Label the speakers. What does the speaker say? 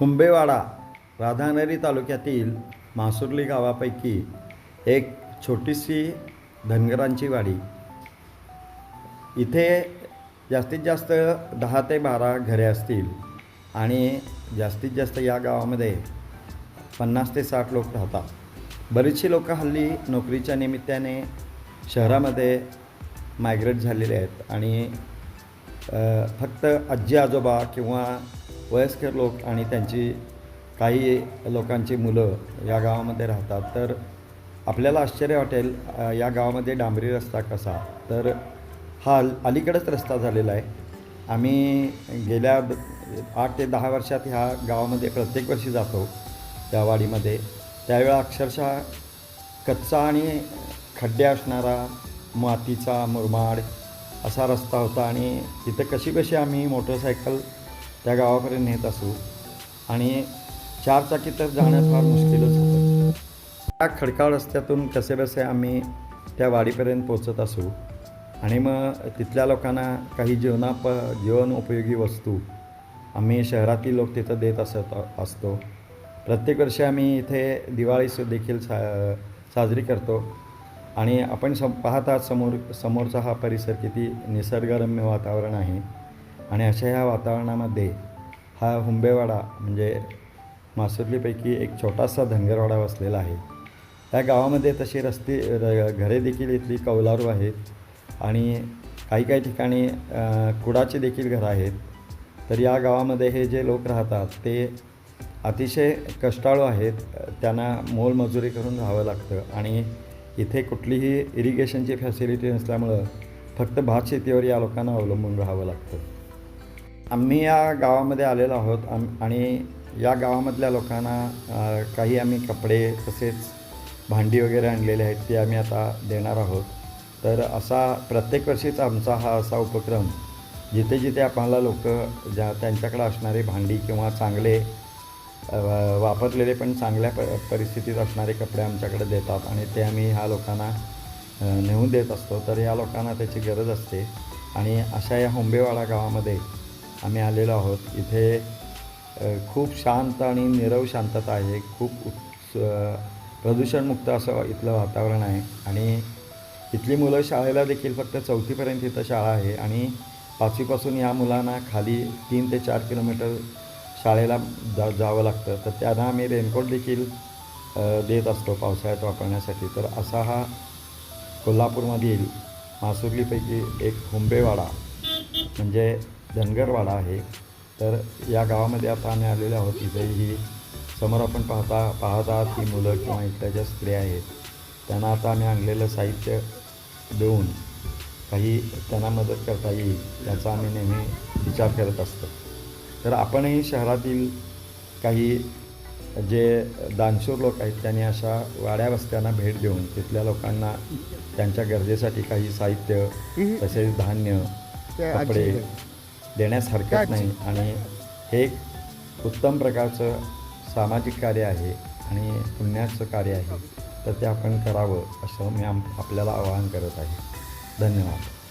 Speaker 1: हुंबेवाडा राधानगरी तालुक्यातील मासुर्ली गावापैकी एक छोटीशी धनगरांची वाडी. इथे जास्तीत जास्त दहा ते बारा घरे असतील आणि जास्तीत जास्त या गावामध्ये पन्नास ते साठ लोक राहतात. बरीचशी लोकं हल्ली नोकरीच्या निमित्ताने शहरामध्ये मायग्रेट झालेले आहेत आणि फक्त आजी आजोबा किंवा वयस्कर लोक आणि त्यांची काही लोकांची मुलं या गावामध्ये राहतात. तर आपल्याला आश्चर्य वाटेल या गावामध्ये डांबरी रस्ता कसा? तर हा अल- अलीकडेच रस्ता झालेला आहे. आम्ही गेल्या आठ ते दहा वर्षात ह्या गावामध्ये प्रत्येक वर्षी जातो त्या वाडीमध्ये त्यावेळा अक्षरशः कच्चा आणि खड्डे असणारा मातीचा मुरमाड असा रस्ता होता आणि तिथं कशी कशी आम्ही मोटरसायकल त्या गावापर्यंत नेत असू. आणि चारचाकी तर जाणं फार मुश्किलच होतं. त्या खडकाळ रस्त्यातून कसे बसे आम्ही त्या वाडीपर्यंत पोचत असू. आणि मग तिथल्या लोकांना काही जीवनाप जीवन उपयोगी वस्तू आम्ही शहरातील लोक तिथं देत असत असतो. प्रत्येक वर्षी आम्ही इथे दिवाळी देखील सा साजरी करतो. आणि आपण सम पाहता समोर समोरचा हा परिसर किती निसर्गरम्य वातावरण आहे. आणि अशा ह्या वातावरणामध्ये हा हुंबेवाडा म्हणजे मासुर्लीपैकी एक छोटासा धनगरवाडा वसलेला आहे. या गावामध्ये तशी रस्ते र घरे देखील इथली कौलारू आहेत आणि काही काही ठिकाणी कुडाचे कुडाची देखील घरं आहेत. तर या गावामध्ये हे जे लोक राहतात ते अतिशय कष्टाळू आहेत. त्यांना मोलमजुरी करून राहावं लागतं आणि इथे कुठलीही इरिगेशनची फॅसिलिटी नसल्यामुळं फक्त भात शेतीवर या लोकांना अवलंबून राहावं लागतं. आम्ही या गावामध्ये आलेलो आहोत आम आणि या गावामधल्या लोकांना काही आम्ही कपडे तसेच भांडी वगैरे आणलेले आहेत ते आम्ही आता देणार आहोत. तर असा प्रत्येक वर्षीच आमचा हा असा उपक्रम जिथे जिथे आम्हाला लोक ज्या त्यांच्याकडे असणारे भांडी किंवा चांगले वापरलेले पण चांगल्या प परिस्थितीत असणारे कपडे आमच्याकडे देतात आणि ते आम्ही ह्या लोकांना नेऊन देत असतो. तर या लोकांना त्याची गरज असते. आणि अशा या होंबेवाडा गावामध्ये आम्ही आलेलो आहोत. इथे खूप शांत आणि निरव शांतता आहे. खूप उत्स प्रदूषणमुक्त असं इथलं वातावरण आहे. आणि इथली मुलं शाळेला देखील फक्त चौथीपर्यंत इथं शाळा आहे. आणि पाचवीपासून या मुलांना खाली तीन ते चार किलोमीटर शाळेला जा जावं लागतं. तर त्यांना आम्ही रेनकोट देखील देत असतो पावसाळ्यात वापरण्यासाठी. तर असा हा कोल्हापूरमधील मासुर्लीपैकी एक हुंबेवाडा म्हणजे धनगरवाडा आहे. तर या गावामध्ये आता आम्ही आलेलो आहोत. इथे ही समोर आपण पाहता पाहत आहात ही मुलं किंवा इथल्या ज्या स्त्रिया आहेत त्यांना आता आम्ही आणलेलं साहित्य देऊन काही त्यांना मदत करता येईल याचा आम्ही नेहमी विचार करत असतो. तर आपणही शहरातील काही जे दानशूर लोक आहेत त्यांनी अशा वाड्या वस्त्यांना भेट देऊन तिथल्या लोकांना त्यांच्या गरजेसाठी काही साहित्य तसेच धान्य कपडे देण्यास हरकत नाही. आणि हे एक उत्तम प्रकारचं सामाजिक कार्य आहे आणि पुण्याचं कार्य आहे. तर ते आपण करावं असं मी आम आपल्याला आवाहन करत आहे. धन्यवाद.